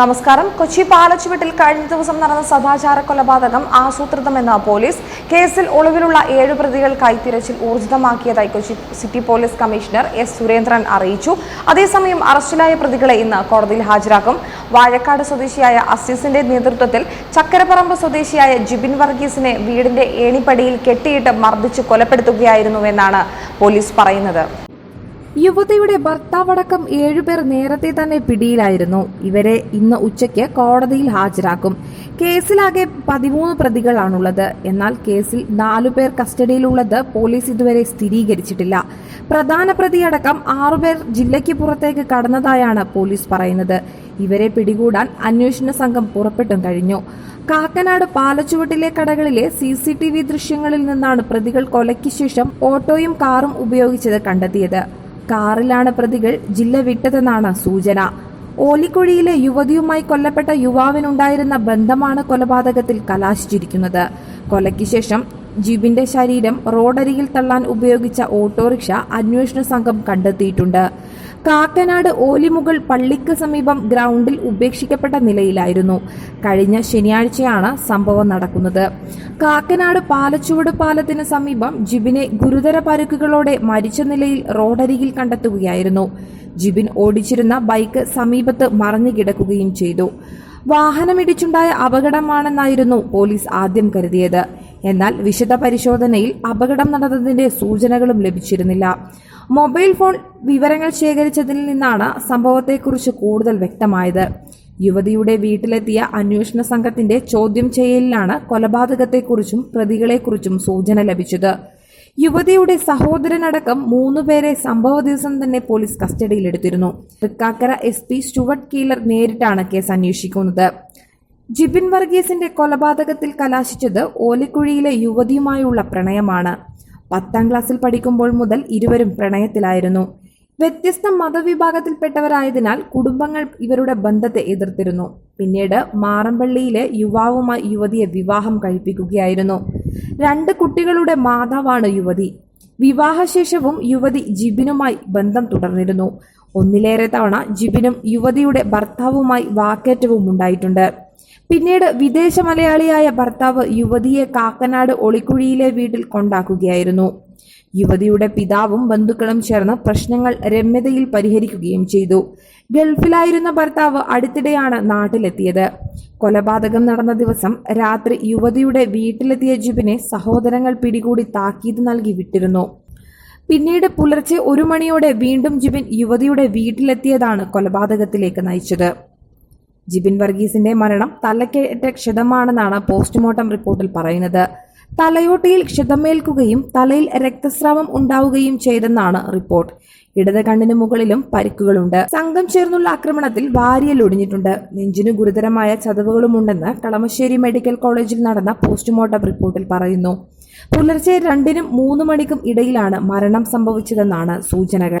നമസ്കാരം. കൊച്ചി പാലച്ചുവട്ടിൽ കഴിഞ്ഞ ദിവസം നടന്ന സദാചാര കൊലപാതകം ആസൂത്രിതമെന്ന പോലീസ് കേസിൽ ഒളിവിലുള്ള ഏഴ് പ്രതികൾക്കായി തിരച്ചിൽ ഊർജിതമാക്കിയതായി Kochi city police commissioner S Surendran അറിയിച്ചു. അതേസമയം അറസ്റ്റിലായ പ്രതികളെ ഇന്ന് കോടതിയിൽ ഹാജരാക്കും. വാഴക്കാട് സ്വദേശിയായ അസീസിന്റെ നേതൃത്വത്തിൽ ചക്കരപ്പറമ്പ് സ്വദേശിയായ ജിബിൻ വർഗീസിനെ വീടിന്റെ ഏണിപ്പടിയിൽ കെട്ടിയിട്ട് മർദ്ദിച്ച് കൊലപ്പെടുത്തുകയായിരുന്നുവെന്നാണ് പോലീസ് പറയുന്നത്. യുവതിയുടെ ഭർത്താവടക്കം ഏഴുപേർ നേരത്തെ തന്നെ പിടിയിലായിരുന്നു. ഇവരെ ഇന്ന് ഉച്ചയ്ക്ക് കോടതിയിൽ ഹാജരാക്കും. കേസിലാകെ പതിമൂന്ന് പ്രതികളാണുള്ളത്. എന്നാൽ കേസിൽ നാലുപേർ കസ്റ്റഡിയിലുള്ളത് പോലീസ് ഇതുവരെ സ്ഥിരീകരിച്ചിട്ടില്ല. പ്രധാന പ്രതിയടക്കം ആറുപേർ ജില്ലയ്ക്ക് പുറത്തേക്ക് കടന്നതായാണ് പോലീസ് പറയുന്നത്. ഇവരെ പിടികൂടാൻ അന്വേഷണ സംഘം പുറപ്പെട്ടും കഴിഞ്ഞു. കാക്കനാട് പാലച്ചുവട്ടിലെ കടകളിലെ സി സി ടി വി ദൃശ്യങ്ങളിൽ നിന്നാണ് പ്രതികൾ കൊലയ്ക്ക് ശേഷം ഓട്ടോയും കാറും ഉപയോഗിച്ചത് കണ്ടെത്തിയത്. കാറിലാണ് പ്രതികൾ ജില്ല വിട്ടതെന്നാണ് സൂചന. ഓലിക്കുഴിയിലെ യുവതിയുമായി കൊല്ലപ്പെട്ട യുവാവിനുണ്ടായിരുന്ന ബന്ധമാണ് കൊലപാതകത്തിൽ കലാശിച്ചിരിക്കുന്നത്. കൊലയ്ക്ക് ശേഷം ജീബിന്റെ ശരീരം റോഡരികിൽ തള്ളാൻ ഉപയോഗിച്ച ഓട്ടോറിക്ഷ അന്വേഷണ സംഘം കണ്ടെത്തിയിട്ടുണ്ട്. കാക്കനാട് ഓലിമുകൾ പള്ളിക്ക് സമീപം ഗ്രൗണ്ടിൽ ഉപേക്ഷിക്കപ്പെട്ട നിലയിലായിരുന്നു. കഴിഞ്ഞ ശനിയാഴ്ചയാണ് സംഭവം നടക്കുന്നത്. കാക്കനാട് പാലച്ചുവട് പാലത്തിന് സമീപം ജിബിനെ ഗുരുതര പരുക്കുകളോടെ മരിച്ച നിലയിൽ റോഡരികിൽ കണ്ടെത്തുകയായിരുന്നു. ജിബിൻ ഓടിച്ചിരുന്ന ബൈക്ക് സമീപത്ത് മറഞ്ഞു കിടക്കുകയും ചെയ്തു. വാഹനമിടിച്ചുണ്ടായ അപകടമാണെന്നായിരുന്നു പോലീസ് ആദ്യം കരുതിയത്. എന്നാൽ വിശദ പരിശോധനയിൽ അപകടം നടന്നതിന്റെ സൂചനകളും ലഭിച്ചിരുന്നില്ല. മൊബൈൽ ഫോൺ വിവരങ്ങൾ ശേഖരിച്ചതിൽ നിന്നാണ് സംഭവത്തെക്കുറിച്ച് കൂടുതൽ വ്യക്തമായത്. യുവതിയുടെ വീട്ടിലെത്തിയ അന്വേഷണ സംഘത്തിന്റെ ചോദ്യം ചെയ്യലിലാണ് കൊലപാതകത്തെക്കുറിച്ചും പ്രതികളെക്കുറിച്ചും സൂചന ലഭിച്ചത്. യുവതിയുടെ സഹോദരനടക്കം മൂന്നുപേരെ സംഭവ ദിവസം തന്നെ police കസ്റ്റഡിയിലെടുത്തിരുന്നു. Thrikkakara S P Stuart Keeler നേരിട്ടാണ് കേസ് അന്വേഷിക്കുന്നത്. ജിബിൻ വർഗീസിന്റെ കൊലപാതകത്തിൽ കലാശിച്ചത് ഓലിക്കുഴിയിലെ യുവതിയുമായുള്ള പ്രണയമാണ്. പത്താം ക്ലാസ്സിൽ പഠിക്കുമ്പോൾ മുതൽ ഇരുവരും പ്രണയത്തിലായിരുന്നു. വ്യത്യസ്ത മതവിഭാഗത്തിൽപ്പെട്ടവരായതിനാൽ കുടുംബങ്ങൾ ഇവരുടെ ബന്ധത്തെ എതിർത്തിരുന്നു. പിന്നീട് മാറമ്പള്ളിയിലെ യുവാവുമായി യുവതിയെ വിവാഹം കഴിപ്പിക്കുകയായിരുന്നു. രണ്ട് കുട്ടികളുടെ മാതാവാണ് യുവതി. വിവാഹശേഷവും യുവതി ജിബിനുമായി ബന്ധം തുടർന്നിരുന്നു. ഒന്നിലേറെ തവണ ജിബിനും യുവതിയുടെ ഭർത്താവുമായി വാക്കേറ്റവും ഉണ്ടായിട്ടുണ്ട് പിന്നീട് വിദേശ മലയാളിയായ ഭർത്താവ് യുവതിയെ കാക്കനാട് ഒളിക്കുഴിയിലെ വീട്ടിൽ കൊണ്ടാക്കുകയായിരുന്നു. യുവതിയുടെ പിതാവും ബന്ധുക്കളും ചേർന്ന് പ്രശ്നങ്ങൾ രമ്യതയിൽ പരിഹരിക്കുകയും ചെയ്തു. ഗൾഫിലായിരുന്ന ഭർത്താവ് അടുത്തിടെയാണ് നാട്ടിലെത്തിയത്. കൊലപാതകം നടന്ന ദിവസം രാത്രി യുവതിയുടെ വീട്ടിലെത്തിയ ജിബിനെ സഹോദരങ്ങൾ പിടികൂടി താക്കീത് നൽകി വിട്ടിരുന്നു. പിന്നീട് പുലർച്ചെ ഒരു മണിയോടെ വീണ്ടും ജിബിൻ യുവതിയുടെ വീട്ടിലെത്തിയതാണ് കൊലപാതകത്തിലേക്ക് നയിച്ചത്. ജിബിൻ വർഗീസിന്റെ മരണം തലക്കേറ്റ ക്ഷതമാണെന്നാണ് പോസ്റ്റ്മോർട്ടം റിപ്പോർട്ടിൽ പറയുന്നത്. തലയോട്ടിയിൽ ക്ഷതമേൽക്കുകയും തലയിൽ രക്തസ്രാവം ഉണ്ടാവുകയും ചെയ്തെന്നാണ് റിപ്പോർട്ട്. ഇടത് കണ്ണിന് മുകളിലും പരിക്കുകളുണ്ട്. സംഘം ചേർന്നുള്ള ആക്രമണത്തിൽ ഭാര്യയിൽ ഒടിഞ്ഞിട്ടുണ്ട്. നെഞ്ചിന് ഗുരുതരമായ ചതവുകളുമുണ്ടെന്ന് കളമശ്ശേരി മെഡിക്കൽ കോളേജിൽ നടന്ന പോസ്റ്റ്മോർട്ടം റിപ്പോർട്ടിൽ പറയുന്നു. പുലർച്ചെ രണ്ടിനും മൂന്ന് മണിക്കും ഇടയിലാണ് മരണം സംഭവിച്ചതെന്നാണ് സൂചനകൾ.